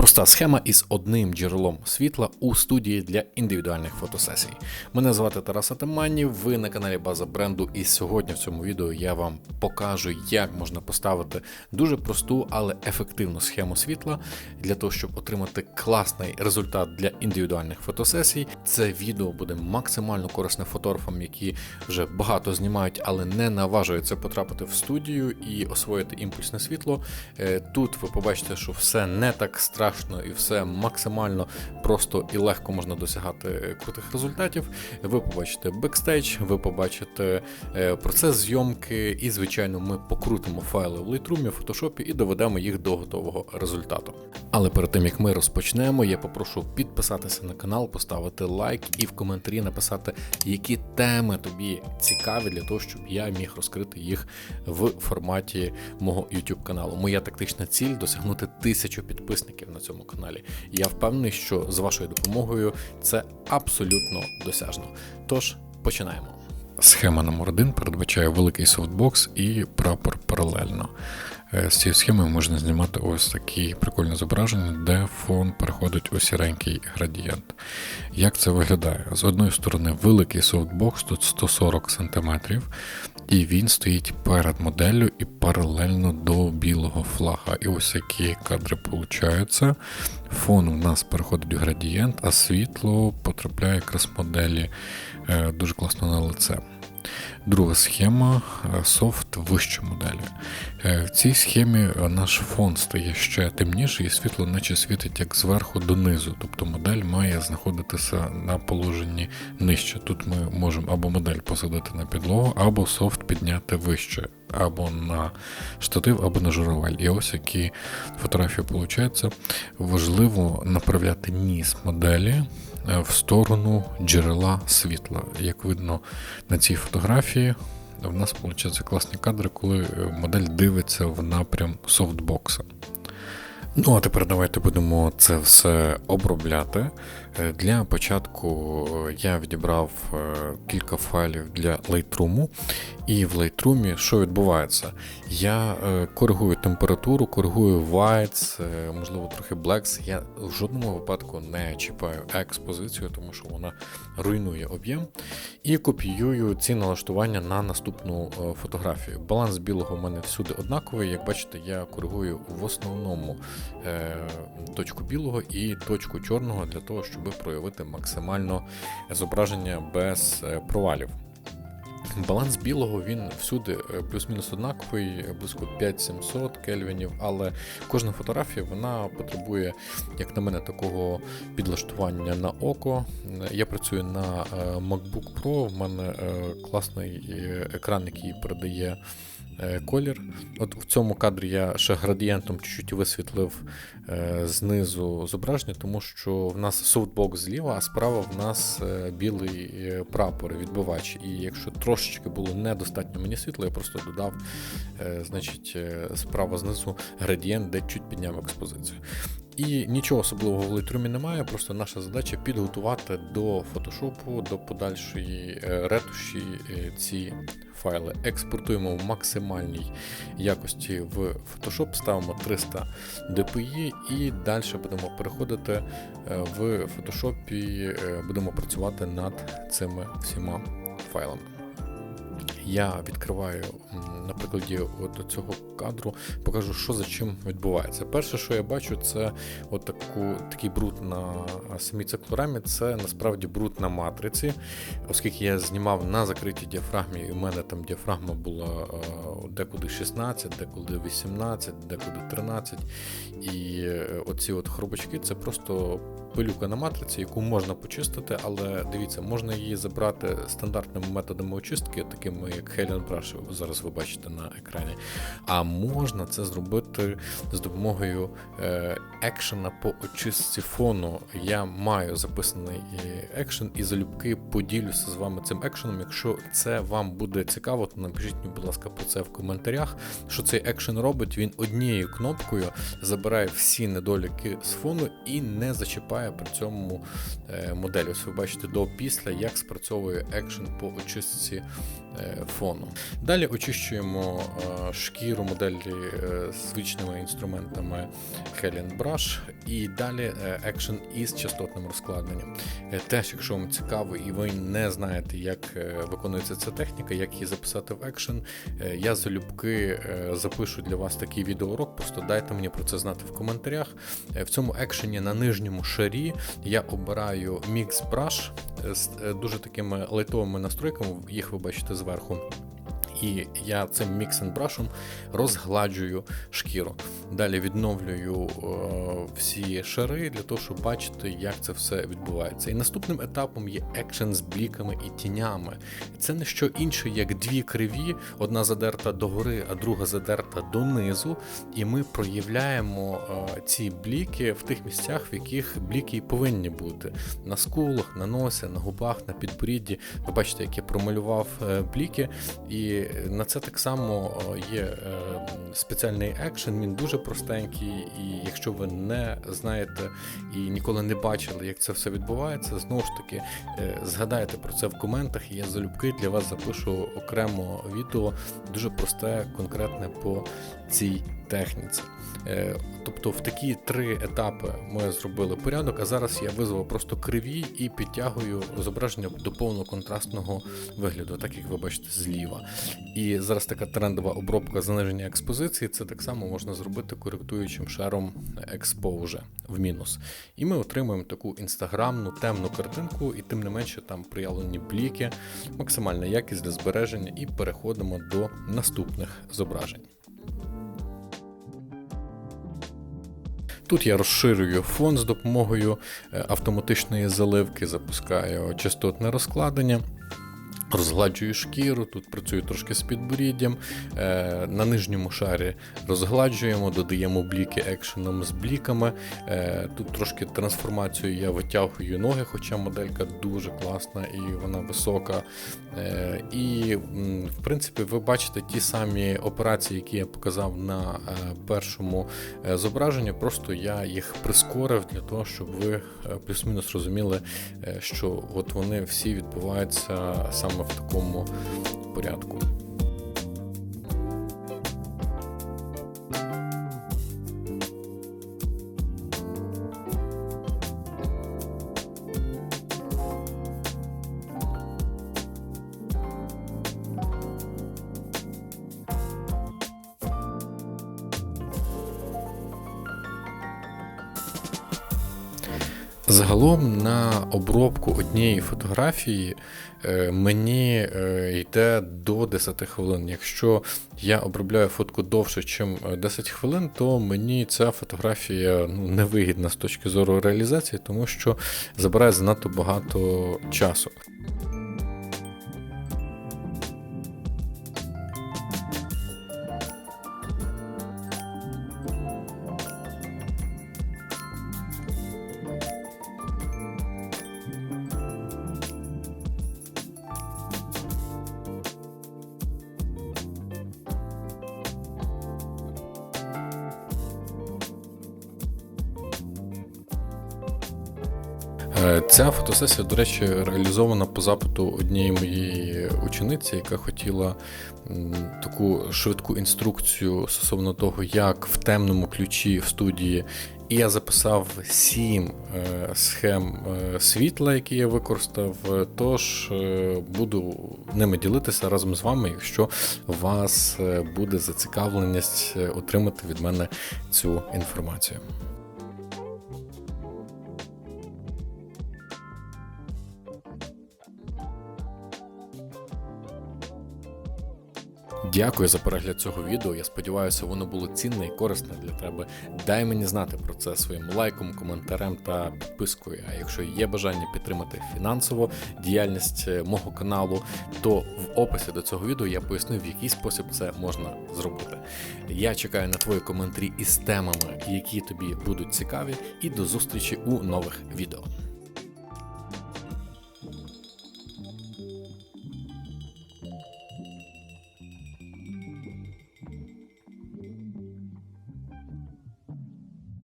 Проста схема із одним джерелом світла у студії для індивідуальних фотосесій. Мене звати Тарас Атаманів, ви на каналі База бренду, і сьогодні в цьому відео я вам покажу, як можна поставити дуже просту, але ефективну схему світла для того, щоб отримати класний результат для індивідуальних фотосесій. Це відео буде максимально корисне фотографам, які вже багато знімають, але не наважуються потрапити в студію і освоїти імпульсне світло. Е, Тут ви побачите, що все не так страшно і все максимально просто і легко можна досягати крутих результатів. Ви побачите бекстейдж, ви побачите е, процес зйомки, і, звичайно, ми покрутимо файли в Lightroom, в Photoshop і доведемо їх до готового результату. Але перед тим як ми розпочнемо, я попрошу підписатися на канал, поставити лайк і в коментарі написати, які теми тобі цікаві для того, щоб я міг розкрити їх в форматі мого YouTube каналу. Моя тактична ціль досягнути тисячу підписників на цьому каналі. Я впевнений, що з вашою допомогою це абсолютно досяжно. Тож починаємо. Схема номер 1 передбачає великий софтбокс і прапор паралельно. Е, З цієї схеми можна знімати ось такі прикольні зображення, де фон переходить у сіренький градієнт. Як це виглядає? З одної сторони, великий софтбокс, тут 140 см, і він стоїть перед моделлю і паралельно до білого флага. І ось які кадри получаються. Фон у нас переходить в градієнт, а світло потрапляє якраз моделі е, дуже класно на лице. Друга схема е, софт вище моделі. Е, В цій схемі е, наш фон стає ще темніший, і світло наче світить як зверху донизу. Тобто модель має знаходитися на положенні нижче. Тут ми можемо або модель посадити на підлогу, або софт підняти вище, або на штатив, або на журавель. І ось які фотографії получаються. Важливо направляти ніс моделі в сторону джерела світла. Як видно на цій фотографії, в нас виходить класні кадри, коли е, модель дивиться в напрям софтбокса. Ну, а тепер давайте будемо це все обробляти. Е, Для початку е, я відібрав е, кілька файлів для Lightroom, і в Lightroom що відбувається? Я коригую температуру, коригую whites, можливо, трохи blacks. Я в жодному випадку не чіпаю експозицію, тому що вона руйнує об'єм. І копіюю ці налаштування на наступну фотографію. Баланс білого в мене всюди однаковий. Як бачите, я коригую в основному точку білого і точку чорного для того, щоб проявити максимально зображення без е, провалів. Баланс білого він всюди е, плюс-мінус однаковий, е, близько 5700 кельвінів, але кожна фотографія вона потребує, як на мене, такого підлаштування на око. Я працюю на MacBook Pro, в мене класний екран, який передає колір. От в цьому кадрі я ще градієнтом чуть-чуть висвітлив е, знизу зображення, тому що в нас софтбокс зліва, а справа в нас е, білий е, прапор, відбивач. І якщо трошечки було недостатньо мені світла, я просто додав, е, значить, е, справа знизу градієнт, де чуть підняв експозицію. І нічого особливого в Lightroom немає, просто наша задача підготувати до фотошопу, до подальшої е, ретуші е, ці файли. Експортуємо в максимальній якості в Photoshop, ставимо 300 dpi і далі будемо переходити е, в Photoshop, е, будемо працювати над цими всіма файлами. Я відкриваю на прикладі от цього кадру, покажу, що за чим відбувається. Перше, що я бачу, це от таку, такий бруд на самій циклорамі. Це насправді бруд на матриці, оскільки я знімав на закритій діафрагмі, і в мене там діафрагма була е, декуди 16, декуди 18, декуди 13. І е, оці от хробачки це просто пилюка на матриці, яку можна почистити, але дивіться, можна її забрати стандартними методами очистки, такими як Helion Brush, зараз ви бачите на екрані. А можна це зробити з допомогою е, екшена по очистці фону. Я маю записаний е, екшен і залюбки поділюся з вами цим екшеном. Якщо це вам буде цікаво, то напишіть, мені, будь ласка, про це в коментарях. Що цей екшен робить? Він однією кнопкою забирає всі недоліки з фону і не зачіпає при цьому е, модель. Ось ви бачите до після, як спрацьовує екшен по очистці фону. Далі очищуємо е, шкіру моделі е, звичними інструментами Helian Brush і далі е, екшен із частотним розкладенням. Е, Теж, якщо вам цікаво і ви не знаєте, як е, виконується ця техніка, як її записати в е, я залюбки е, запишу для вас такий відеоурок, просто дайте мені про це знати в коментарях. Е, В цьому екшені на нижньому шарі я обираю Mix Brush е, з е, дуже такими лайтовими настройками, їх ви бачите зверху. Welcome. І я цим міксен брашем розгладжую шкіру. Далі відновлюю е, всі шари для того, щоб бачити, як це все відбувається. І наступним етапом є екшен з бліками і тінями. Це не що інше, як дві криві, одна задерта догори, а друга задерта донизу. І ми проявляємо е, ці бліки в тих місцях, в яких бліки і повинні бути: на скулах, на носі, на губах, на підборідді. Ви бачите, як я промалював е, бліки, і на це так само е, є е, спеціальний екшен. Він дуже простенький, і якщо ви не знаєте і ніколи не бачили, як це все відбувається, знову ж таки е, згадайте про це в коментах. Я залюбки для вас запишу окремо відео, дуже просте, конкретне по цій техніці. Е, Тобто в такі три етапи ми зробили порядок, а зараз я визвав просто криві і підтягую зображення до повного контрастного вигляду, так як ви бачите зліва. І зараз така трендова обробка заниження експозиції. Це так само можна зробити коректуючим шаром Exposure в мінус. І ми отримуємо таку інстаграмну темну картинку, і тим не менше там проявлені бліки, максимальна якість для збереження, і переходимо до наступних зображень. Тут я розширюю фон з допомогою е, автоматичної заливки, запускаю частотне розкладення. Розгладжую шкіру, тут працюю трошки з підборіддям. Е, на нижньому шарі розгладжуємо, додаємо бліки екшеном з бліками. Е, тут трошки трансформацію я витягую ноги, хоча моделька дуже класна і вона висока. Е, і, в принципі, ви бачите ті самі операції, які я показав на першому зображенні. Просто я їх прискорив для того, щоб ви плюс-мінус розуміли, що от вони всі відбуваються саме в такому порядку. Загалом на обробку однієї фотографії е, мені е, йде до 10 хвилин. Якщо я обробляю фотку довше, ніж 10 хвилин, то мені ця фотографія ну, невигідна з точки зору реалізації, тому що забирає занадто багато часу. Ця фотосесія, до речі, реалізована по запиту однієї моєї учениці, яка хотіла таку швидку інструкцію стосовно того, як в темному ключі в студії. І я записав сім е, схем е, світла, які я використав. Тож е, буду ними ділитися разом з вами, якщо у вас е, буде зацікавленість е, отримати від мене цю інформацію. Дякую за перегляд цього відео. Я сподіваюся, воно було цінне і корисне для тебе. Дай мені знати про це своїм лайком, коментарем та підпискою. А якщо є бажання підтримати фінансово діяльність е, мого каналу, то в описі до цього відео я поясню, в який спосіб це можна зробити. Я чекаю на твої коментарі із темами, які тобі будуть цікаві, і до зустрічі у нових відео.